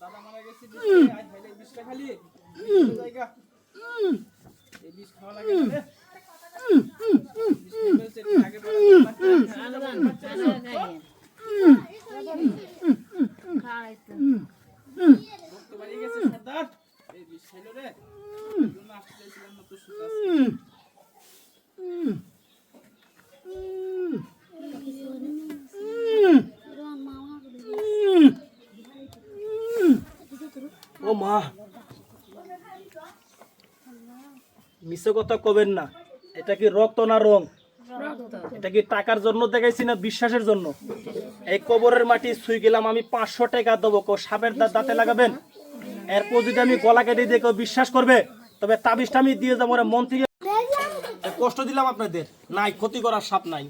দাদা মারা গেছে বিষ খেয়ে, আজ খাইলে এই বিষটা খালি এই জায়গা। এই বিষ খাওয়া লাগে না রে। বিষ খেয়ে ফেলছে, একটু আগে বেরো, বাচ্চা আছে, বাচ্চা আছে। রক্ত বেরিয়ে গেছে, সর্দার। এই বিষ খাইলো রে। এই জন্য আসতে চাইছিলাম না, তোর সাথে আসতে। ও মা মিশে কথা কবেন না। এটা কি রক্ত না রং? এটা কি টাকার জন্য দেখাইছি না বিশ্বাসের জন্য? এই কবরের মাটি ছুই গেলাম আমি পাঁচশো টাকা দেবো। কেউ সাপের দাঁত দাঁতে লাগাবেন? এরপর যদি আমি গলা কেটে দিয়ে কেউ বিশ্বাস করবে তবে তাবিজটা আমি দিয়ে যাব মন থেকে। কষ্ট দিলাম আপনাদের। নাই ক্ষতি করার সাপ নাই।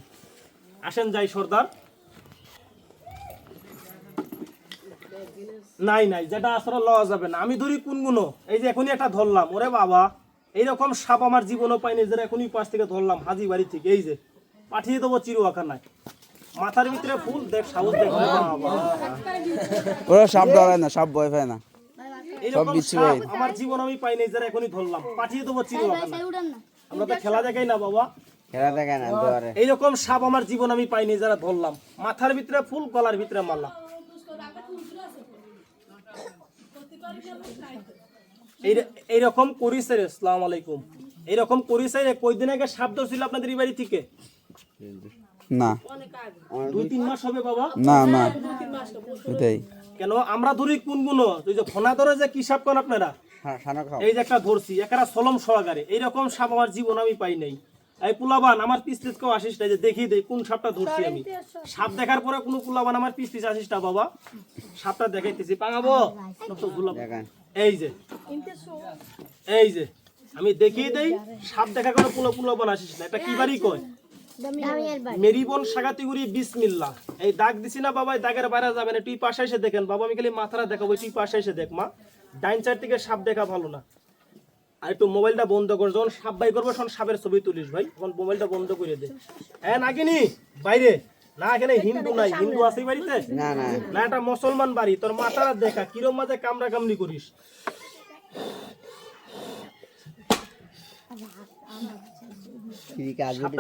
আসেন যাই সর্দার। নাই নাই যেটা আসলে লওয়া যাবে না। আমি ধরি কোনগুলো এই যে এখনই একটা ধরলাম। ওরে বাবা। এইরকম সাপ আমার জীবনও পাইনি যে এখনই পাশ থেকে ধরলাম হাজি বাড়ি থেকে। এই যে পাঠিয়ে দেবো চিরুয়াখানায় মাথার ভিতরে ফুল দেখ সাহস দেখ। ওরে সাপ ডরায় না সাপ ভয় পায় না। বিচ্ছু আমার জীবন আমি পাইনি যারা এখনই ধরলাম। পাঠিয়ে দেবো চিরুয়াখানায় আমরা তো খেলা দেখাই না বাবা। খেলা দেখে না এইরকম সাপ আমার জীবন আমি পাইনি যারা ধরলাম। মাথার ভিতরে ফুল গলার ভিতরে মারলাম এইরকম করিস রে সালাম আলাইকুম। এইরকম কয়দিন আগে সাপ ধরছিল আপনাদের এই বাড়ি থেকে? না। দুই তিন মাস হবে বাবা? না না। এটাই। কেন আমরা ধরি কোন ওই যে ফোনা ধরে যে কি সাপ কোন আপনারা? এই যে একটা ধরছি একারা সলম সহকারে। এইরকম সাপ আমার জীবন আমি পাই নাই। এই পুলাবান আমার পিস পিস কেউ আসিস না যে দেখি দেই কোন সাপটা ধরছি আমি। সাপ দেখার পরে কোনো পুলাবান আমার পিস পিস আসিস না বাবা। সাপটা দেখাইতেছি। পাঙাবো নয়তো ঝুলাবো। এই যে। এই যে। আমি দেখিয়ে দেই সাপ দেখা করে পুলো পুলাবান আসিস না। এটা কি বাড়ি কয়? মেরিবন সাগাতিগুড়ি বিসমিল্লা। এই দাগ দিছি না বাবা দাগের বাইরে যাবেন তুই পাশে এসে দেখেন বাবা আমি খালি মাথাটা দেখাবো তুই পাশে এসে দেখ মা। ডাইন সাইড থেকে সাপ দেখা ভালো না। আর একটু মোবাইলটা বন্ধ কর যখন সাপ বাই করব তখন সাপের ছবি তুলিস ভাই। তখন মোবাইলটা বন্ধ করে দে। হ্যাঁ নাকিনি বাইরে। না এখানে হিন্দু নাই হিন্দু আছে বাড়িতে? না না। না এটা মুসলমান বাড়ি তোর মাথা দেখা কিরম মাঝে কামড়া কামড়ি করিস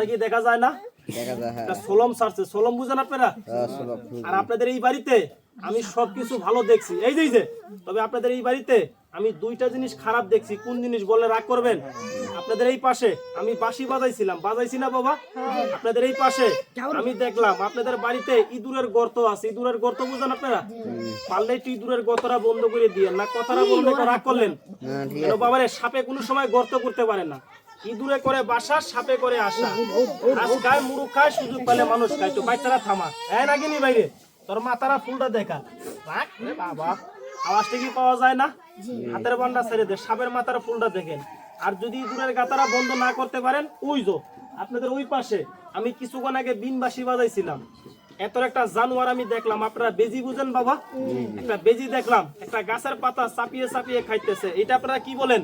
কি দেখা যায় না? দেখা যায় হ্যাঁ। সোলম সারছে সোলম বুঝেন আপনারা? সুলভ আর আপনাদের এই বাড়িতে? আমি সবকিছু ভালো দেখছি। এই যে এই যে, তবে আপনাদের এই বাড়িতে আমি দুইটা জিনিস খারাপ দেখছি। কোন জিনিস বললে রাগ করবেন? আপনাদের এই পাশে আমি বাঁশি বাজাইছিলাম। বাজাইছি না, বাবা? আপনাদের এই পাশে আমি দেখলাম, আপনাদের বাড়িতে ইঁদুরের গর্ত আছে। ইঁদুরের গর্ত বুঝেন আপনারা? পারলে একটু ইঁদুরের গর্তটা বন্ধ করে দিয়ে না কথাটা বললে রাগ করলেন। বাবারে, সাপে কোনো সময় গর্ত করতে পারে না। ইঁদুরে করে বাসা, সাপে করে আসা। ঘাস খায় মুরুখ খায়, সুযোগ পেলে মানুষ খায়। তো বাচ্চারা থামা হ্যাঁ নাকিনি বাইরে? তোর মাথারা ফুলটা দেখা। বাবা। আওয়াজটা কি পাওয়া যায় না? হাতের বান্ডা ছেড়ে দে সাপের মাথার ফুলটা দেখেন। আর যদি দূরের গাতারা বন্ধ না করতে পারেন ওই যো। আপনাদের ওই পাশে আমি কিছুক্ষণ আগে বিনবাসী বাজাইছিলাম। এত একটা জানোয়ার আমি দেখলাম আপনারা বেজি বুঝেন বাবা? একটা বেজি দেখলাম একটা গাছের পাতা চাপিয়ে চাপিয়ে খাইতেছে। এটা আপনারা কি বলেন?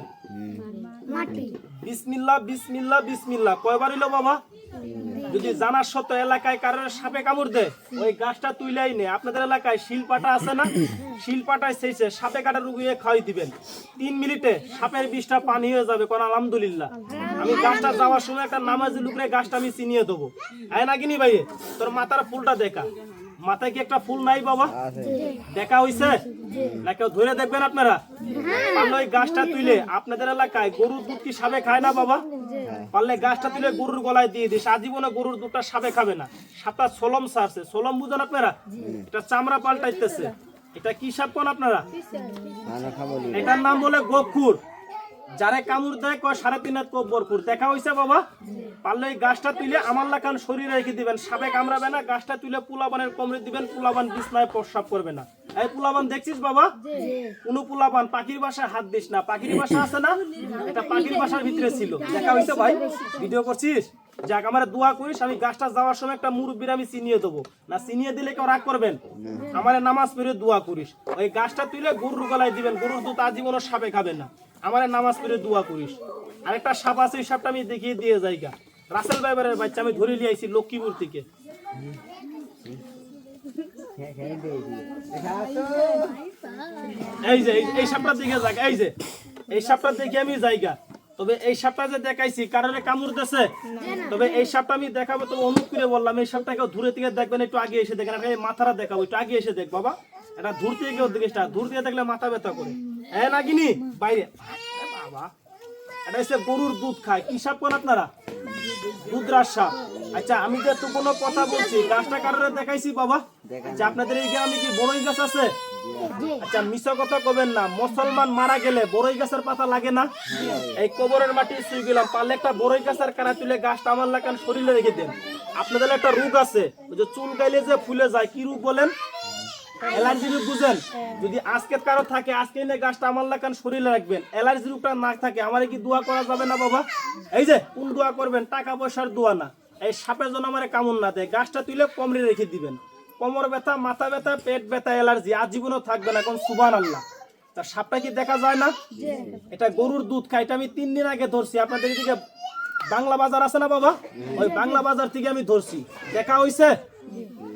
বিসমিল্লাহ বিসমিল্লাহ বিসমিল্লাহ। কয়বার হইল বাবা? যদি জানার সত্ত্বেও এলাকায় কারোর সাপে কামড় দেয় ওই গাছটা তুইলাই নে। আপনাদের এলাকায় শিলপাটা আছে না? শিলপাটায় সেইছে সাপে কাটা রুগিয়ে খাওয়াই দিবেন। তিন মিনিটে সাপের বিষটা পানি হয়ে যাবে কোন আলহামদুলিল্লাহ। আমি গাছটা যাওয়ার সময় একটা নামাজি লুকরে গাছটা আমি চিনিয়ে দেবো। হ্যাঁ নাকিনি ভাই তোর মাথার ফুলটা দেখা। মাথায় কি একটা ফুল নাই বাবা? দেখা হইছে? না কেউ ধরে দেখবেন আপনারা? পারলে ওই গাছটা তুলে আপনাদের এলাকায় গরুর দুধ কি সাবে খায় না বাবা? পারলে গাছটা তুলে গরুর গলায় দিয়ে দিস আজীবনে গরুর দুধটা সাবে খাবে না। সাপটা সোলম সারছে। সোলম বুঝেন আপনারা? এটা চামড়া পাল্টাইতেছে। এটা কি সাপ কোন আপনারা? নি। এটার নাম বলে গোপুর যারে কামড় দেয় কয় সাড়ে তিন হাত কব্বরপুর দেখা হয়েছে বাবা পারলে এই গাছটা তুলে আমার লাখান শরীরে রেখে দিবেন। সাপে কামড়াবে না গাছটা তুলে পুলাবানের কমরে দিবেন পুলাবান বিছনায় প্রস্রাব করবে না। এই পুলাবান দেখছিস বাবা? কোন পুলাবান পাখির বাসায় হাত দিস না। পাখির বাসা আছে না? এটা পাখির বাসার ভিতরে ছিল। দেখা হয়েছে ভাই ভিডিও করছিস? যাক আমার দোয়া করিস আমি গাছটা যাওয়ার সময় একটা মুরব্বীর আমি চিনিয়ে দেবো। না চিনিয়ে দিলে কেউ রাগ করবেন আমার নামাজ পড়ে দোয়া করিস। ওই গাছটা তুলে গরুর গলায় দিবেন গরুর দুধ আজীবনও সাপে খাবে না। আমার নামাজ পড়ে দোয়া করিস। আরেকটা সাপ আছে, ওই সাপটা আমি দেখিয়ে দিয়ে যাই গা। রাসেল বাইবারের বাচ্চা, আমি ধরে নিয়ে আইছি লক্ষ্মীপুর থেকে। এই যে, এই- সাপটার দিকে যাক, এই যে। এই সাপটার দিকে আমি জায়গা তবে এই সাপটা যে দেখাইছি, কারণে কামড় তবে এই সাপটা আমি দেখাবো তো অনুপ করে বললাম, এই সাপটাকে দূরে থেকে দেখবেন, একটু আগে এসে দেখেন মাথাটা দেখাবো, একটু আগে এসে দেখ, বাবা। এটা দূর থেকে কেউ দিকে দূর দেখলে মাথা ব্যথা করে। হ্যাঁ নাগিনি বাইরে। বাবা। এটা হচ্ছে গরুর দুধ খায়। কি সাপ কোন আপনারা? আচ্ছা আমি যে তো কোনো কথা বলছি গাছটা দেখাইছি বাবা। আচ্ছা আপনাদের এই গ্রামে কি বড়ই গাছ আছে? আচ্ছা মিশা কথা কবেন না। মুসলমান মারা গেলে বড়ই গাছের পাতা লাগে না? এই কবরের মাটি শুই গেলাম পারলে একটা বড়ই গাছের কারা তুলে গাছটা আমার লাগান শরীরে রেখে দেন। আপনাদের একটা রোগ আছে। ওই যে চুল গাইলে যে ফুলে যায় কি রোগ বলেন? অ্যালার্জি রোগ বুঝেন? যদি আজকে কারও থাকে আজকে এনে গাছটা আমার লাগান শরীরে রাখবেন। অ্যালার্জি রোগটা না থাকে আমারে কি দোয়া করা যাবে না বাবা? এই যে কোন দোয়া করবেন? টাকা পয়সার দোয়া না। এই সাপের জন্য আমারে কামড় না দেয়। গাছটা তুলে কমরে রেখে দিবেন। কোমর ব্যথা মাথা ব্যথা পেট ব্যথা অ্যালার্জি আজীবনও থাকবে না এখন সুবান আল্লাহ তা সাপটা কি দেখা যায় না? এটা গরুর দুধ খায় এটা আমি তিন দিন আগে ধরছি। আপনাদের এদিকে বাংলা বাজার আছে না বাবা? ওই বাংলা বাজার থেকে আমি ধরছি। দেখা হইছে?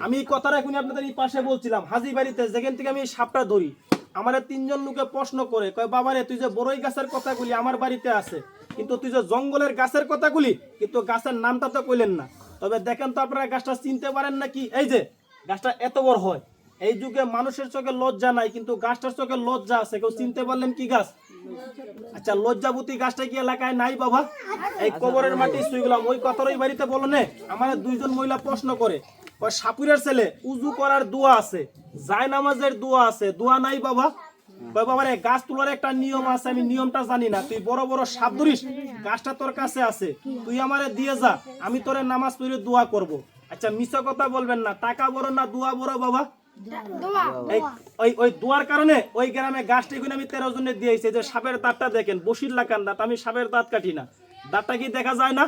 আমি কথাটা এখন আপনাদের এই পাশে বলছিলাম। হাজি বাড়িতে যেখান থেকে আমি সাপটা ধরি, আমার তিনজন লোকে প্রশ্ন করে, কয়, বাবারে, তুই যে বড়ই গাছের কথাগুলি আমার বাড়িতে আছে। কিন্তু তুই যে জঙ্গলের গাছের কথাগুলি কিন্তু গাছের নামটা তো কইলেন না। তবে দেখেন তো আপনারা গাছটা চিনতে পারেন নাকি? এই যে, গাছটা এত বড় হয়। এই যুগে মানুষের চোখে লজ্জা নাই, কিন্তু গাছটার চোখে লজ্জা আছে। কেউ চিনতে পারলেন কি গাছ? আচ্ছা লজ্জাবতী গাছটা কি এলাকায় নাই বাবা? এই কবরের মাটি শুইগুলাম ওই কথার ওই বাড়িতে বলো নে আমার দুইজন মহিলা প্রশ্ন করে সাপুরের ছেলে উজু করার দোয়া আছে জায় নামাজের দোয়া আছে। দোয়া নাই বাবা? বাবা রে গাছ তোলার একটা নিয়ম আছে আমি নিয়মটা জানি না। তুই বড় বড় সাপ ধরিস গাছটা তোর কাছে আছে। তুই আমারে দিয়ে যা আমি তোরে নামাজ পড়ে দোয়া করব। আচ্ছা মিছা কথা বলবেন না টাকা বড় না দোয়া বড় বাবা। ওই ওই দুয়ার কারণে ওই গ্রামে গাছটা এগুলো আমি তেরো জনের দিয়েছি যে সাপের দাঁতটা দেখেন বসির লাগান দাঁত আমি সাপের দাঁত কাটি না। দাঁতটা কি দেখা যায় না?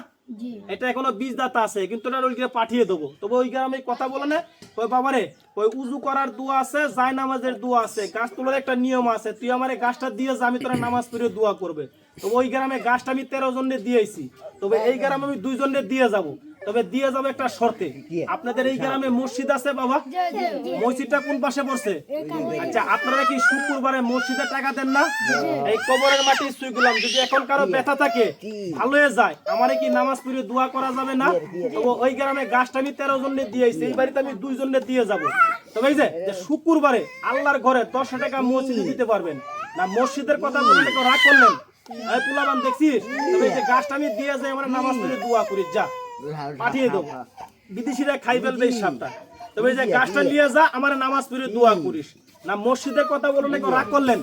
এটা এখনও বীজ দাতা আছে, কিন্তু এটা ওই পাঠিয়ে দেবো। তবে ওই গ্রামে কথা বলে না, ওই বাবারে, ওই উজু করার দোয়া আছে জায় নামাজের দোয়া আছে, গাছ তোলার একটা নিয়ম আছে, তুই আমার গাছটা দিয়ে যা, আমি তোরা নামাজ পড়ে দোয়া করবে। তবে ওই গ্রামে গাছটা আমি তেরো জনের দিয়েছি, তবে এই গ্রামে আমি দুই জনের দিয়ে যাব। তবে দিয়ে যাব একটা শর্তে। আপনাদের এই গ্রামে মসজিদ আছে বাবা? মসজিদটা কোন পাশে পড়ছে? আচ্ছা আপনারা কি শুক্রবারে মসজিদে টাকা দেন না? এই কবরের মাটি শুই গেলাম যদি এখন কারও ব্যথা থাকে ভালো হয়ে যায়। আমারে কি নামাজ পড়ে দোয়া করা যাবে না? তবে ওই গ্রামে গাছটা আমি তেরো জনের দিয়েছি এই বাড়িতে আমি দুই জনের দিয়ে যাব। তবে এই যে যে শুক্রবারে আল্লাহর ঘরে দশ টাকা মসজিদে দিতে পারবেন। না মসজিদের কথা বলে রাগ করলেন। পুলাবান দেখছিস? তবে এই যে গাছটা আমি দিয়ে যাই আমার নামাজ পড়ে দোয়া করি যা। পাঠিয়ে দেবো। বিদেশিরা খাই ফেলবে এই সাপটা। তবে এই যে গাছটা নিয়ে যা আমার নামাজ পড়ে দোয়া করিস। না মসজিদের কথা বলে নাকি রাগ করলেন?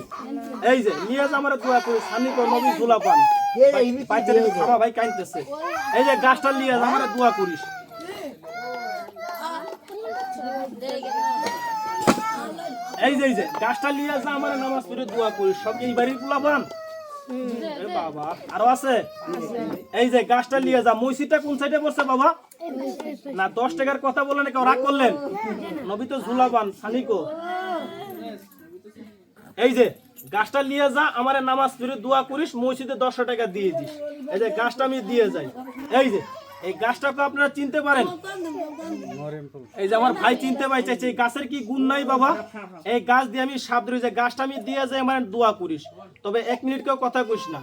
এই যে নিয়ে যা আমার দোয়া করিস। সানি কর নবী ধুলা পান ভাই কাইনতেছে এই যে গাছটা নিয়ে যা আমার দোয়া করিস। এই যে এই যে গাছটা নিয়ে যা আমার নামাজ পড়ে দোয়া করিস। সব এই বাড়ির পোলাপান এ আরও আছে? এই যে গাছটা নিয়ে যা, মসজিদটা কোন সাইডে বাবা? না, দশ টাকার কথা বলে না, কেউ রাগ করলেন? নবী তো ঝুলাবান সানিকো এই যে, গাছটা নিয়ে যা, আমার নামাজ দোয়া করিস, মসজিদে দশশো টাকা দিয়ে দিস। এই যে, গাছটা আমি দিয়ে যাই। এই যে এই গাছটাকে আপনারা চিনতে পারেন। এই যে আমার ভাই চিনতে পাই চাইছে, এই গাছের কি গুণ নাই বাবা? এই গাছ দিয়ে আমি সাপ ধরি, যে গাছটা আমি দিয়ে যাই, আমার দোয়া করিস। তবে এক মিনিট কেউ কথা কইস না।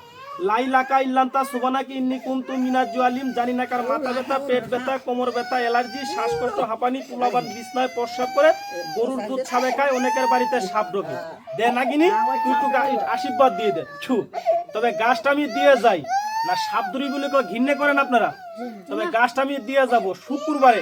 ব্যথা হাঁপানি করে গরুর দুধ খায়, অনেকের বাড়িতে সাপ ঢোকে। দে আশীর্বাদ দিয়ে দে। তবে গাছটা আমি দিয়ে যাই। না সাপ ধরি বলে ঘিন্নে করেন আপনারা। তবে গাছটা আমি দিয়ে যাব। শুক্রবারে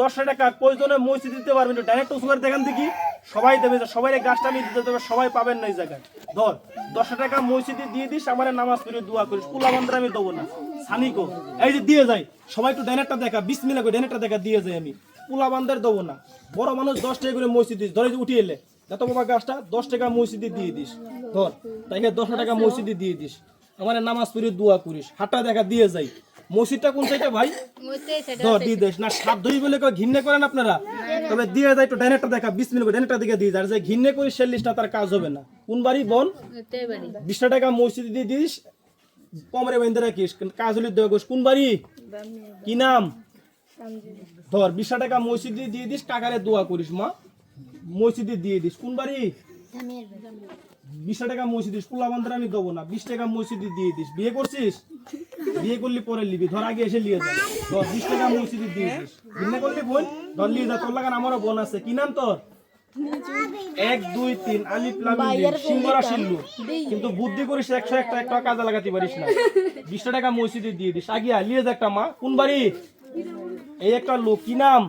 দশ টাকা কয়জনে মসজিদ দিতে পারবেন। ডাইরেক্ট উসুমার দেখেন দেখি। সবাই দেবে সবাই গাছটা আমি দিতে দেবে, সবাই পাবেন না এই জায়গায়। ধর দশ টাকা মসজিদে দিয়ে দিস, আমার নামাজ পড়ে দোয়া করিস। কুলা বান্ধব আমি দেবো না। সানিকো এই যে দিয়ে যাই সবাই একটু ডাইনেরটা দেখা বিশ মিলা করে ডাইনেরটা দেখা, দিয়ে যাই আমি। কুলা বান্ধব দেবো না। বড় মানুষ দশ টাকা করে মসজিদ দিস। ধরে উঠিয়ে এলে যত বাবা গাছটা, দশ টাকা মসজিদে দিয়ে দিস। ধর তাই দশ টাকা মসজিদে দিয়ে দিস। আমার নামাজ পড়ে দোয়া করিস হাঁটা দেখা দিয়ে যাই। মসজিদটা কোন সাইডে ভাই? ধর দিয়ে দিস না সাপ ধরি বলে ঘিন্নে করেন আপনারা? তবে দিয়ে যায় একটু ডাইনেটটা দেখা বিশ মিনিট ডাইনেটটা দিকে দিয়ে যায়। যে ঘিন্নে করি সে লিস্টটা তার কাজ হবে না। কোন বাড়ি বোন বিশটা টাকা মসজিদে দিয়ে দিস কমরে বেঁধে রাখিস। কাজ হলে দেওয়া করিস। কোন বাড়ি? কি নাম? ধর বিশটা টাকা মসজিদে দিয়ে দিস টাকারে দোয়া করিস মা। মসজিদে দিয়ে দিস। কোন বাড়ি। বিশ টাকা মসজিদ পোলা বান্ধব আমি দেবো না। বিশ টাকা মসজিদে দিয়ে দিস। বিয়ে করছিস? বিয়ে করলি পরে লিবি ধর আগে এসে লিয়ে যা। ধর বিশ টাকা মসজিদে দিয়ে দিস। বিয়ে করলি বোন ধর লিয়ে যা। তোর লাগান আমারও বোন আছে। কি নাম তোর? এক দুই তিন আলিফ লাম মিম, সিংহরা শিল্লু কিন্তু বুদ্ধি করিস একশো একটা একটা কাজে লাগাতে পারিস না। বিশ টাকা মসজিদে দিয়ে দিস। আগিয়া লিয়ে যা একটা মা। কোন বাড়ি? এই একটা লোক। কি নাম?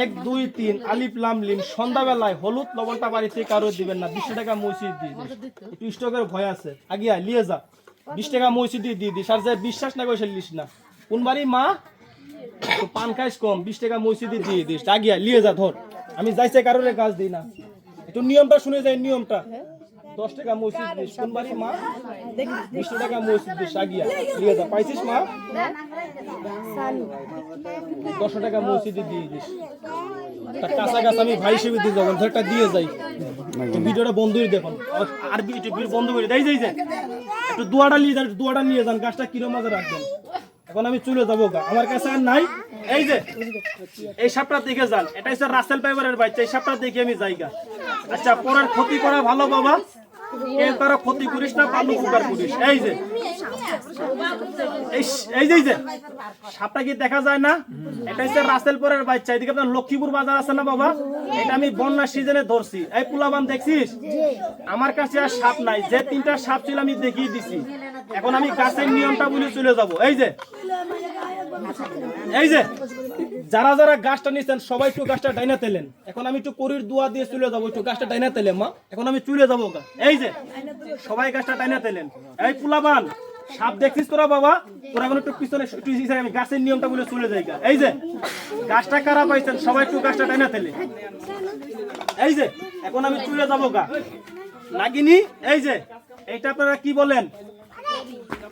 এক, দুই, তিন, আলিফ, লাম, লিম, সন্ধ্যাবেলায় হলুদ, লবণটা বাড়িতে কারও দিবেন না। বিশ টাকা মসজিদ দিয়ে একটু স্টকের ভয় আছে। আগিয়া লিয়ে যা। বিশ টাকা মসজিদ দিয়ে দিয়ে দিস। আর যে বিশ্বাস না করে না। কোন বাড়ি, মা? পান খাইস কম, বিশ টাকা মসজিদে দিয়ে দিস। আগিয়া লিয়ে যা, ধর। আমি যাইছে কারোর কাজ দিই না। একটু নিয়মটা শুনে যাই, নিয়মটা। দশ টাকা মসজিদ দিস কোন বাড়ি মা? বিশ টাকা মসজিদ দিস আগিয়া লিয়ে যা পাইছিস মা? দশ টাকা মসজিদে দিয়ে দিস। কাঁচা গাছ আমি ভাই হিসেবে দিয়ে যাবেন ধরটা দিয়ে যাই। ভিডিওটা বন্ধুই দেখুন আর ভিডিও বন্ধ করে দেয় যাই যে একটু দুয়াটা নিয়ে যান দুয়াটা নিয়ে যান গাছটা কিরম মাঝে রাখবেন এখন আমি চলে যাব আমার কাছে আর নাই। এই যে এই সাপটা দেখে যান। এটা হচ্ছে রাসেল পাইবারের বাচ্চা এই সাপটা দেখে আমি যাই গা। আচ্ছা পরের ক্ষতি করা ভালো বাবা। কেউ কারও ক্ষতি করিস না ভালো উপকার করিস। এই যে। এই এই যে এই যে। সাপটা কি দেখা যায় না? এটা হচ্ছে রাসেলপুরের বাচ্চা। এদিকে আপনার লক্ষ্মীপুর বাজার আছে না বাবা? এটা আমি বন্যার সিজনে ধরছি। এই পুলাবান দেখছিস? আমার কাছে আর সাপ নাই। যে তিনটা সাপ ছিল আমি দেখিয়ে দিছি। এখন আমি গাছের নিয়মটা বলে চলে যাব। এই যে। এই যে। যারা যারা গাছটা নিচ্ছেন সবাই একটু গাছটা ডাইনা তেলেন। এখন আমি একটু করির দোয়া দিয়ে চলে যাব, একটু গাছটা ডাইনা তেলে মা। এখন আমি চলে যাব এই যে, সবাই গাছটা ডাইনা তেলেন। এই পুলাবান সাপ দেখছিস তোরা বাবা? তোরা এখন একটু পিছনে আমি গাছের নিয়মটা বলে চলে যাই এই যে, গাছটা কারা পাইছেন? সবাই একটু গাছটা ডাইনা তেলে এই যে, এখন আমি চলে যাব গা। লাগিনি এই যে, এইটা আপনারা কি বলেন?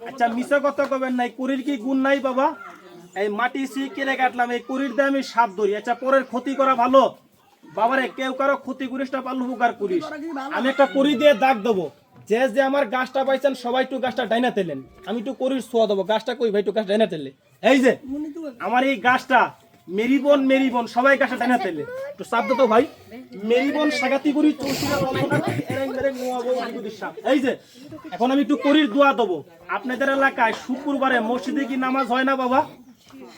আচ্ছা মিশা কথা কবেন নাই, কুড়ির কি গুণ নাই বাবা? এই মাটি সি কেড়ে কাটলাম, এই কুড়ির দিয়ে আমি সাপ ধরি। আচ্ছা পরের ক্ষতি করা ভালো? বাবারে, কেউ কারও ক্ষতি করিস না পারলে উপকার করিস। আমি একটা কুড়ি দিয়ে দাগ দেবো। যে যে আমার গাছটা পাইছেন, সবাই একটু গাছটা ডাইনা তেলেন। আমি একটু করির ছোয়া দেবো। গাছটা কই ভাই? একটু গাছ ডাইনা তেলে। এই যে, আমার এই গাছটা, মেরিবন মেরিবন, সবাই গাছটা ডাইনা তেলে। একটু সাপ দে তো ভাই। মেরিবন সাগাতি করি। এই যে, এখন আমি একটু করির দোয়া দেবো। আপনাদের এলাকায় শুক্রবারে মসজিদে কি নামাজ হয় না বাবা?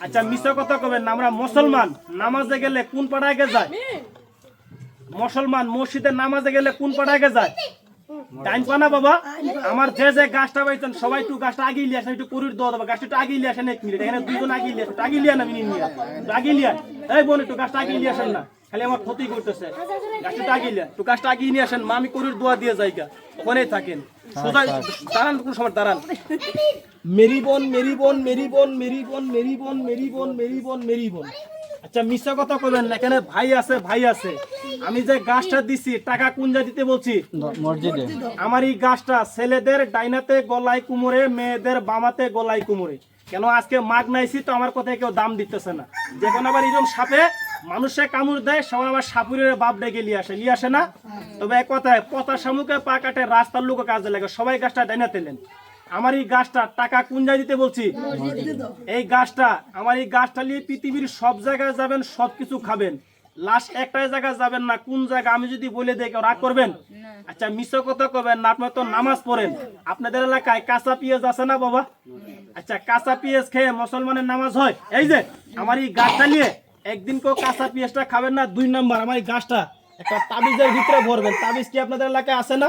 আচ্ছা মিশ্র কথা কবেন আমরা মুসলমান, নামাজে গেলে কোন পাড়ায় যায়? মুসলমান, মসজিদে নামাজে গেলে কোন পাড়ায় যায়? টাইম পানা বাবা? আমার যে যে গাছটা পাইছেন সবাই একটু গাছটা আগিয়ে লিয়ে আসেন একটু করির দোয়া দেবো। গাছটা একটু আগিয়ে লিয়ে আসেন এক মিনিট। এখানে দুজন আগিয়ে লিয়ে আসেন। আগিয়ে লিয়ে না মিনিট নিয়ে। একটু আগিয়ে লিয়ে এই বোন একটু গাছটা আগিয়ে লিয়ে আসেন না। খালি আমার ক্ষতি করতেছে। গাছটা আগিয়ে লিয়ে একটু গাছটা আগিয়ে নিয়ে আসেন। মা আমি করির দোয়া দিয়ে যাই গা ওখানেই থাকেন। সোজা দাঁড়ান কোন সময় দাঁড়ান। মেরি বোন মেরি বোন মেরি বোন মেরি বোন মেরি বোন মেরি বোন মেরি বোন মেরি বোন। আচ্ছা মিথ্যা কথা কবেন না এখানে ভাই আছে ভাই আছে। আমি যে গাছটা দিছি টাকা কোন যা দিতে বলছি? মসজিদে। আমার এই গাছটা ছেলেদের ডাইনাতে গলায় কুমোরে মেয়েদের বামাতে গলায় কুমোরে। কেন আজকে মাগ নাইছি তো আমার কথায় কেউ দাম দিতেছে না। যখন আবার এরকম সাপে মানুষে কামড় দেয় সবাই আবার সাপুরের বাপ ডেকে লিয়ে আসে। লিয়ে আসে না? তবে এক কথায় পতা শামুকে পা কাটে রাস্তার লোক কাজে লাগে। সবাই গাছটা ডাইনা তেলেন আমার এই গাছটা টাকা কোন জায়গায় দিতে বলছি? এই গাছটা আমার এই গাছটা নিয়ে পৃথিবীর সব জায়গায় যাবেন সব কিছু খাবেন। লাস্ট একটাই জায়গায় যাবেন না কোন জায়গা আমি যদি বলে দেই কেউ রাগ করবেন? আচ্ছা মিশ্র কথা কবেন না আপনার তো নামাজ পড়েন। আপনাদের এলাকায় কাঁচা পেঁয়াজ আছে না বাবা? আচ্ছা কাঁচা পেঁয়াজ খেয়ে মুসলমানের নামাজ হয়? এই যে আমার এই গাছটা নিয়ে একদিন কেউ কাঁচা পেঁয়াজটা খাবেন না দুই নাম্বার আমার এই গাছটা একটা তাবিজের ভিতরে ভরবেন। তাবিজ কি আপনাদের এলাকায় আছে না?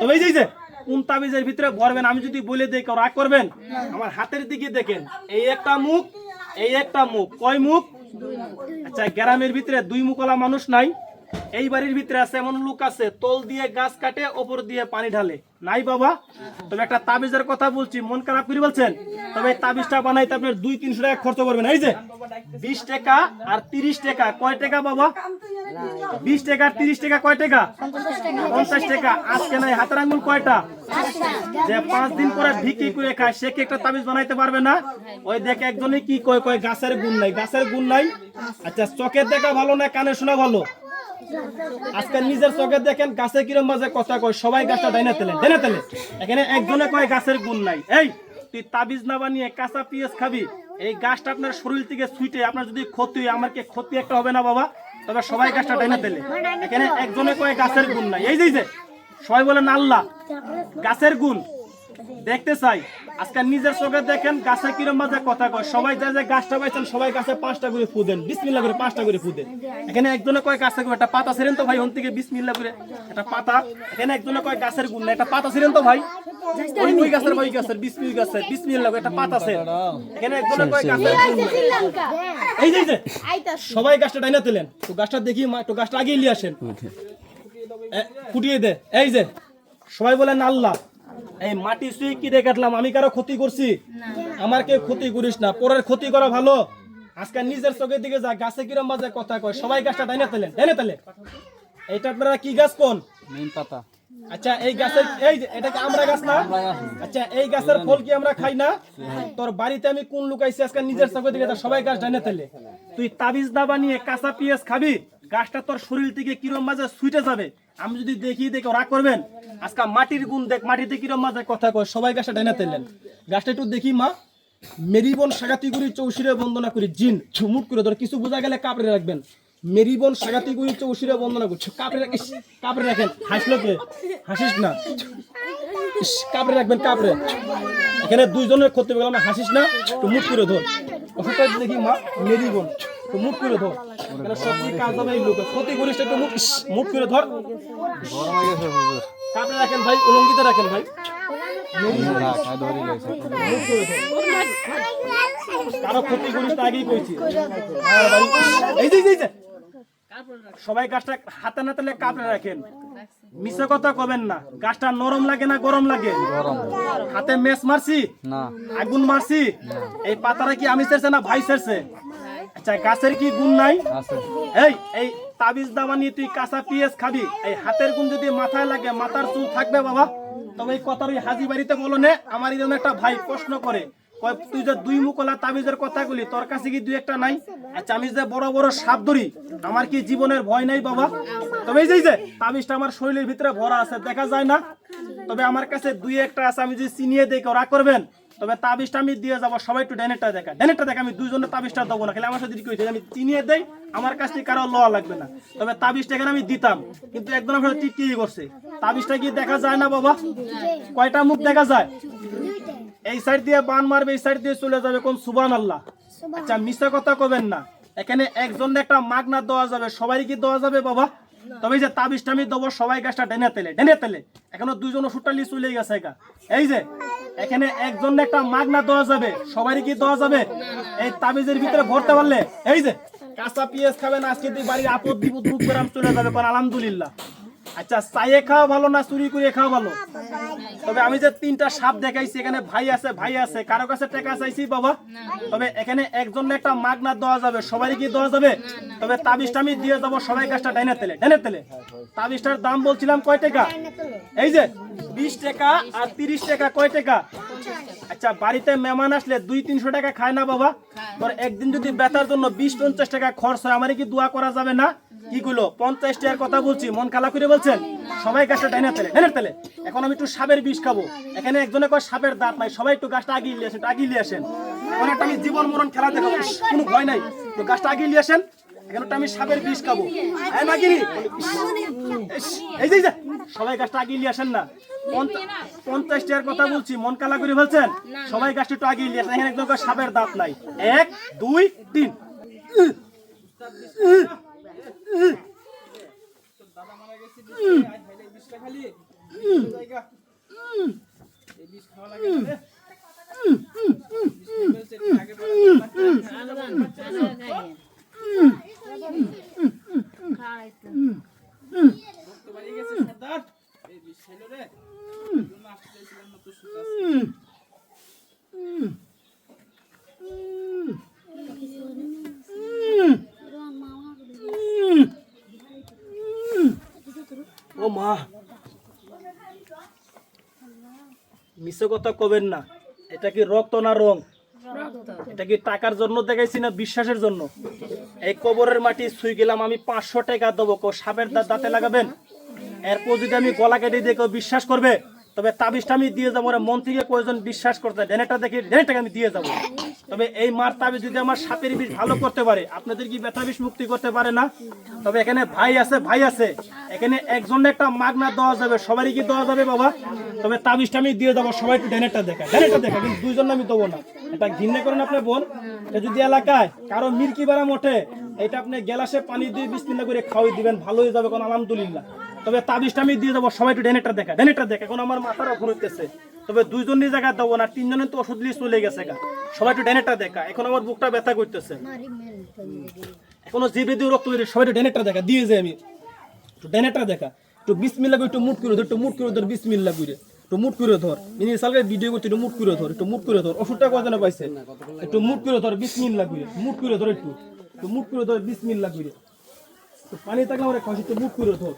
তবে এই যে কোন তাবিজের ভিতরে ভরবেন আমি যদি বলে দিই, কেউ রাগ করবেন? আমার হাতের দিকে দেখেন। এই একটা মুখ, এই একটা মুখ। কয় মুখ? আচ্ছা গ্রামের ভিতরে দুই মুখলা মানুষ নাই। এই বাড়ির ভিতরে আছে এমন লোক আছে, তল দিয়ে গাছ কাটে, ওপর দিয়ে পানি ঢালে। নাই বাবা। তবে একটা তাবিজের কথা বলছি, মন খারাপ করে বলছেন? তবে তাবিজটা বানাইতে আপনার দুই, তিনশো টাকা খরচ করবেন। এই যে, বিশ টাকা আর তিরিশ টাকা। কয় টাকা বাবা? বিশ টাকা আর তিরিশ টাকা কয় টাকা? পঞ্চাশ টাকা। আজকে নাই, হাতের আঙ্গুল কয়টা? যে পাঁচ দিন পরে ভিকি করে খায়, সে কি একটা তাবিজ বানাইতে পারবে না? ওই দেখে একজনে কি কয় কয়, গাছের গুণ নাই, গাছের গুণ নাই। আচ্ছা চোখের দেখা ভালো না, কানে শোনা ভালো? আজকে নিজের চোখে দেখেন, গাছে কিরম মাঝে কথা কয়, সবাই গাছটা ডাইনা তেলে ডাইনা তাহলে? এখানে একজনে কয় গাছের গুণ নাই। এই, তুই তাবিজ না বানিয়ে কাঁচা পিঁয়াজ খাবি? এই গাছটা আপনার শরীর থেকে ছুটে আপনার যদি ক্ষতি হয়, আমার কি ক্ষতি একটা হবে না বাবা? তবে সবাই গাছটা ডাইনা তেলে এখানে একজনে কয় গাছের গুণ নাই। এই যে, সবাই বলেন আল্লাহ, গাছের গুণ। দেখতে চাই। আজকে নিজের চোখে দেখেন গাছে কিরম মাঝে কথা কয়। সবাই যা যে গাছটা পাইছেন সবাই গাছে পাঁচটা করে ফুদেন বিসমিল্লা করে পাঁচটা করে ফুদেন এখানে একজনে কয় গাছে একটা পাতা ছিলেন তো ভাই? হন থেকে বিসমিল্লা করে একটা পাতা। এখানে একজনে কয় গাছের গুণ না একটা পাতা ছিলেন তো ভাই? ওই ওই গাছের ওই গাছের বিসমিল গাছের বিসমিল্লা করে একটা পাতা আছে এখানে একজনে কয় গাছের গুণ এই যে সবাই গাছটা ডাইনা তেলেন। তো গাছটা দেখি মা একটু গাছটা আগে নিয়ে আসেন। ফুটিয়ে দে। এই যে সবাই বলেন আল্লাহ। এই মাটি সুই কি দিয়ে কাটলাম? আমি কারও ক্ষতি করছি? আমার কেউ ক্ষতি করিস না। পরের ক্ষতি করা ভালো। আজকে নিজের চোখের দিকে যা গাছে কিরম মাঝে কথা কয়। সবাই গাছটা ডাইনা তেলেন ডাইনা তেলে এইটা আপনারা কি গাছ কোন? নিম পাতা। আচ্ছা এই গাছের এই এটা কি আমরা গাছ না? আচ্ছা এই গাছের ফল কি আমরা খাই না? তোর বাড়িতে আমি কোন লুকাইছি আজকে নিজের চোখে দিকে সবাই গাছ ডাইনে তেলে তুই তাবিজ দা বানিয়ে কাঁচা পেঁয়াজ খাবি? গাছটা তোর শরীর থেকে কিরম মাঝে সুইটে যাবে। আমি যদি দেখি, দেখে রাগ করবেন? আজকে মাটির গুণ দেখ, মাটিতে কিরম মাঝে কথা কয়? সবাই গাছটা ডাইনে তেলেন গাছটা একটু দেখি, মা। মেরিবন সাগাতি করি চৌশিরে বন্দনা করি। জিন, ঝুমুট করে ধর। কিছু বোঝা গেলে কাপড়ে রাখবেন। মেরিবন সাগাতি করি চৌশিরে বন্দনা করছি কাপড়ে রাখিস কাপড়ে রাখেন। হাসলো কে? হাসিস না? কাপড়ে রাখবেন, কাপড়ে। এখানে দুইজনের ক্ষতি পেলাম না হাসিস না? তো মুখ করে ধর। ওষুধটা দেখি, মা। মেরিবন তো মুখ করে ধর। সত্যি কাজ হবে এই লোকের ক্ষতি করিস একটু মুখ মুখ করে ধর। গরম হয়ে গেছে হুজুর কাপড়ে রাখেন ভাই উলঙ্গিতে রাখেন ভাই। করে ক্ষতি করিস আগেই কইছি। এই যে, এই যে, সবাই গাছটা হাতে না তেলে কাপড়ে রাখেন। মিশে কথা কবেন না। গাছটা নরম লাগে না গরম লাগে? হাতে মেস মারছি? আগুন মারছি? এই পাতারা কি আমি ছেড়ছে না ভাই ছেড়ছে? আচ্ছা গাছের কি গুণ নাই? এই এই তাবিজ দাবা নিয়ে তুই কাঁচা পিএস খাবি। এই হাতের গুণ যদি মাথায় লাগে মাথার চুল থাকবে বাবা। তবে এই কথার ওই হাজি বাড়িতে বলো নে আমার এরকম একটা ভাই প্রশ্ন করে। তুই যে দুই মুকলা তাবিজের কথা বলি তোর কাছে কি দুই একটা নাই? আচ্ছা আমি যে বড় বড় সাপ ধরি আমার কি জীবনের ভয় নাই বাবা? তবে এই যে তাবিজটা আমার শরীরের ভিতরে ভরা আছে দেখা যায় না? তবে আমার কাছে দুই একটা আছে আমি যদি চিনিয়ে কেউ রাগ করবেন? তবে তাবিজটা আমি দিয়ে যাব সবাই একটু ডেনেটটা দেখা। ডেনেটটা দেখা আমি দুইজনের তাবিজটা দেবো না। খালি আমার সাথে কি আমি চিনিয়ে দেই আমার কাছ থেকে কারও লওয়া লাগবে না। তবে তাবিজটা এখানে আমি দিতাম কিন্তু একদম আমার সাথে করছে। তাবিজটা কি দেখা যায় না বাবা? কয়টা মুখ দেখা যায়? এই সাইড দিয়ে বান মারবে এই সাইড দিয়ে চলে যাবে কোন? সুবান আল্লাহ আচ্ছা মিশা কথা কবেন না। এখানে একজন একটা মাগনা দেওয়া যাবে সবাই কি দেওয়া যাবে বাবা? তবে যে তাবিজটা আমি দেবো সবাই গাছটা ডেনে তেলে ডেনে তেলে। এখনও দুইজন ওষুধটা লিয়ে চলে গেছে এই যে এখানে একজন একটা মাগনা দেওয়া যাবে? সবারই কি দেওয়া যাবে? এই তাবিজের ভিতরে ভরতে পারলে? এই যে, কাঁচা পিঁয়াজ খাবেন, আজকে বাড়ির আপদ বিপদ বুক করে চলে যাবে পর আলহামদুলিল্লাহ। আচ্ছা চাইয়ে খাওয়া ভালো না চুরি করে খাওয়া ভালো? তবে আমি যে তিনটা সাপ দেখাইছি এখানে ভাই আছে ভাই আছে। কারও কাছে টাকা চাইছি বাবা? তবে এখানে একজন একটা মাগনা দেওয়া যাবে সবাই কি দেওয়া যাবে? তবে তাবিজটা আমি দিয়ে যাব সবাই গাছটা ডাইনে তেলে ডাইনে তেলে। তাবিজটার দাম বলছিলাম কয় টাকা? এই যে বিশ টাকা আর তিরিশ টাকা কয় টাকা? আচ্ছা বাড়িতে মেহমান আসলে দুই তিনশো টাকা খায় না বাবা? তোর একদিন যদি বেতার জন্য বিশ পঞ্চাশ টাকা খরচ হয় আমার কি দোয়া করা যাবে না? কি গুলো পঞ্চাশ টাকার কথা বলছি, মন খালা করে বলছেন? সবাই গাছটা ডাইনে তেলে ডাইনে তেলে এখন আমি একটু সাপের বিষ খাব। এখানে একজনে কয়, সাপের দাঁত নাই, সবাই একটু গাছটা আগিয়ে নিয়ে আসেন, আগিয়ে নিয়ে আসেন। এখন একটা আমি জীবন মরণ খেলা দেখাবো, কোনো ভয় নাই। তো গাছটা আগিয়ে নিয়ে আসেন আমি সাপের বিষ খাব। সবাই গাছটা আগিয়ে নিয়ে আসেন না। পঞ্চা- পঞ্চাশ কথা বলছি, মন কালা করে সবাই গাছটা একটু সাপের দাঁত নাই। এক, দুই, তিন। দাদা মারা গেছে বিষ খেয়ে, আজ খাইলে এই বিষটা খালি জায়গা এই বিষ খাওয়া লাগে না রে। বিষ খেয়ে ফেলছে, একটু আগে পরে বাচ্চা আছে, রক্ত বাড়িয়ে গেছে সর্দার এই বিষ খাইলো রে এই জন্য আসতে চাইছিলাম না তো সুতা আছে। ও মা মিশে কথা কবেন না। এটা কি রক্ত না রং? এটা কি টাকার জন্য দেখাইছি না বিশ্বাসের জন্য? এই কবরের মাটি ছুঁই গেলাম, আমি পাঁচশো টাকা দেবো। কেউ সাপের দাঁত দাঁতে লাগাবেন? এরপর যদি আমি গলা কেটে দিয়ে কেউ বিশ্বাস করবে, তবে তাবিজটা আমি দিয়ে যাব। মন্ত্রীকে মন কয়েকজন বিশ্বাস করতে ডেনেটা দেখি ডেনেটাকে আমি দিয়ে যাব। তবে এই মার তাবিজ যদি আমার সাপের বিষ ভালো করতে পারে, আপনাদের কি ব্যথা বিষ মুক্তি করতে পারে না? তবে এখানে ভাই আছে ভাই আছে। এখানে একজনে একটা মাগনা দেওয়া যাবে, সবারই কি দেওয়া যাবে বাবা? তবে তাবিজটা আমি দিয়ে যাব সবাই একটু ডেনেটা দেখা ডেনেটা দেখা কিন্তু দুইজন আমি দেবো না। এটা ঘিন্নে করেন আপনি বোন? এটা যদি এলাকায় কারও মির্কি বারাম ওঠে এটা আপনি গেলাসে পানি দিয়ে বিস্তীর্ণ করে খাওয়াই দিবেন, ভালো হয়ে যাবে কোন আলহামদুলিল্লাহ। তবে তাবিজটা আমি দিয়ে দেবো, সবাই একটু ডেনেটা দেখা ডেনেটা দেখা এখন আমার মাথাটা ঘুরতেছে তবে দুইজনের জায়গায় দেবো না তিনজনের তো ওষুধ লিস্ট চলে গেছে গা। সবাই একটু ডেনেটা দেখা। এখন আমার বুকটা ব্যথা করতেছে। এখনও জিভে দিয়ে রক্ত বেরিয়ে সবাই একটু ডেনেটা দেখা দিয়ে যায় আমি। একটু ডেনেটা দেখা। একটু বিসমিল্লা করে একটু মুট করে ধর একটু মুট করে ধর বিসমিল্লা করে একটু মুট করে ধর। মিনি সালকে ভিডিও করছে একটু মুট করে ধর একটু মুট করে ধর। ওষুধটা কয়জনে পাইছে? একটু মুট করে ধর বিসমিল্লা করে মুট করে ধর একটু। একটু মুট করে ধর বিসমিল্লা করে পানি থাকলে আমরা খাওয়াছি একটু মুট করে ধর।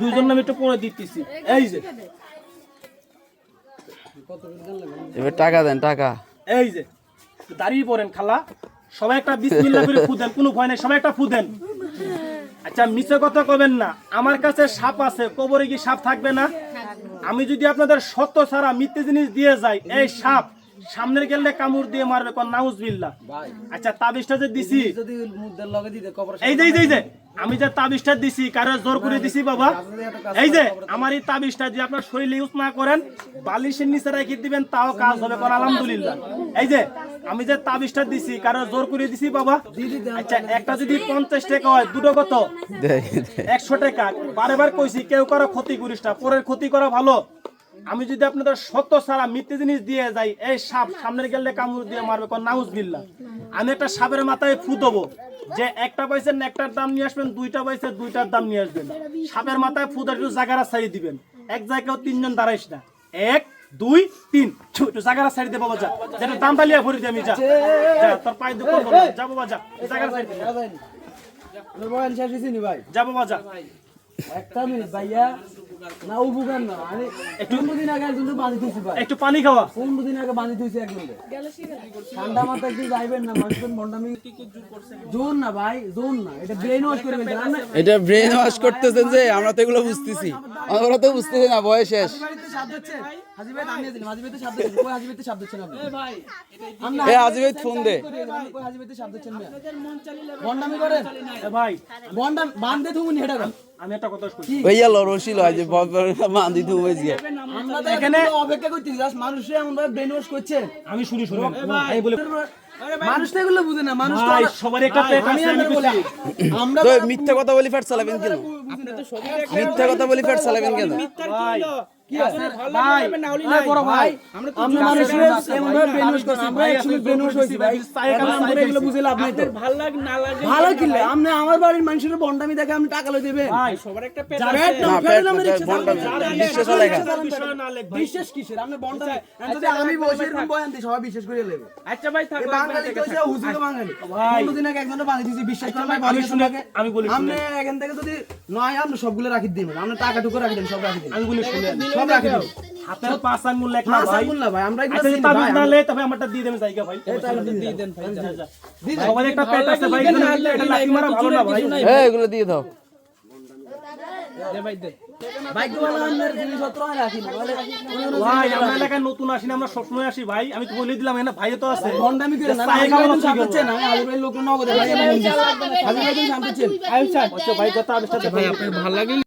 দুজন নামে একটু পরে দিতেছি। এই যে। এবার টাকা দেন টাকা। এই যে দাঁড়িয়ে পড়েন খালা। সবাই একটা বিসমিল্লাহ করে ফু দেন কোনো ভয় নাই সবাই একটা ফু দেন। আচ্ছা মিছে কথা কবেন না আমার কাছে সাপ আছে কবরে কি সাপ থাকবে না? আমি যদি আপনাদের সত্য ছাড়া মিথ্যে জিনিস দিয়ে যাই এই সাপ সামনের গেলে কামড় দিয়ে মারবে কোন নাউজ বিল্লা আচ্ছা তাবিজটা যে দিছি। যদি মুদ্দের লগে দিতে কবর এই যে এই যে, এই যে আমি যে তাবিজটা দিছি কারও জোর করে দিছি বাবা। এই যে আমার এই তাবিজটা যদি আপনার শরীরে ইউজ না করেন বালিশের নিচে রেখে দিবেন তাও কাজ হবে কোন আলহামদুলিল্লাহ। এই যে আমি যে তাবিজটা দিছি কারও জোর করে দিছি বাবা। আচ্ছা একটা যদি পঞ্চাশ টাকা হয় দুটো কত। একশো টাকা। বারেবার কইছি কেউ কারও ক্ষতি করিস না পরের ক্ষতি করা ভালো। আমি যদি আপনাদের সত্য ছাড়া মিথ্যে জিনিস দিয়ে যাই এই সাপ সামনের গেলে কামড় দিয়ে মারবে কোন নাউজ বিল্লা আমি একটা সাপের মাথায় ফু দেবো যে একটা পাইছেন একটার দাম নিয়ে আসবেন দুইটা পাইছে দুইটার দাম নিয়ে আসবেন। সাপের মাথায় ফু দিয়ে একটু জায়গারা ছাড়িয়ে দিবেন। এক জায়গায় তিনজন দাঁড়াইস না। এক দুই তিন। একটু জায়গারা ছাড়ি দে বাবা যা। যেটা দাম ডালিয়া ভরি দিয়ে আমি যা। যা তোর পায়ে দুঃখ যা বাবা যা। জায়গারা ছাড়ি দে যা বাবা যা। একটা মিনিট ভাইয়া। না উপকার না। আমি পনেরো দিন আগে একজন বাঁধি ভাই। একটু পানি খাওয়া। পনেরো দিন আগে বাঁধি থুইছি একজন ঠান্ডা মাথা একটু যাইবেন না মানুষের মন্ডামি জোন না ভাই জোন না। এটা ব্রেন ওয়াশ করে ফেলছে। আমরা এটা ব্রেন ওয়াশ করতেছেন যে আমরা তো এগুলো বুঝতেছি। আমরা তো বুঝতেছি না বয়স শেষ। ফোন দে। করেন। ভাই মন্ডাম বান্ধে থুমুনি হেডা আমি একটা কথা কই ভাইয়া লরসি লয় যে মান্দি তুমি গিয়ে। আমরা এখানে অপেক্ষা করতেছি জাস্ট মানুষে এমন ভাবে ব্রেন ওয়াশ করছে। আমি শুনি শুনি। আমি বলে মানুষ তো এগুলো বুঝে না মানুষ তো সবার একটা পেট আছে আমি বলি বলি আমরা তো মিথ্যা কথা বলি ফ্যাট চালাবেন কেন? মিথ্যা কথা বলি ফ্যাট চালাবেন কেন? ভাই আমরা আমরা আমরা আমার বাড়ির মানুষের বন্ডামি দেখে আপনি টাকা দেবেন। বিশ্বাস কিসের? আপনি বন্ডামি যদি আমি বসে এরকম বয়ান দিই সবাই বিশ্বাস করে নেবে আচ্ছা ভাই বাঙালি হুজুর বাঙালি। ভাই। পনেরো দিন আগে একজনের দিয়েছি বিশ্বাস করেন ভাই আমি শুনে শুনে আমি বলি আপনি এখান থেকে যদি নয় আপনি সবগুলো রাখি দিবেন আপনি টাকা টুকু রাখি দেন সব রাখি দেন আমি বলি শুনে সব রাখি দেন হাতের পাঁচ আঙ্গুল লেখ না না ভাই না ভাই আমরা এগুলো আচ্ছা তাবিজ না লে তবে আমারটা দিয়ে দেবেন জায়গা ভাই। দিয়ে দেন ভাই যা। সবার একটা পেট আছে ভাই এটা মারা ভালো না ভাই। হ্যাঁ এগুলো দিয়ে দাও। দে ভাই দে ভাই আমরা এলাকায় নতুন আসি না আমরা সবসময় আসি ভাই। আমি তো বলে দিলাম এখানে ভাই তো আছে। ভাই ভাই ভাই আচ্ছা ভাই কথা ভালো লাগে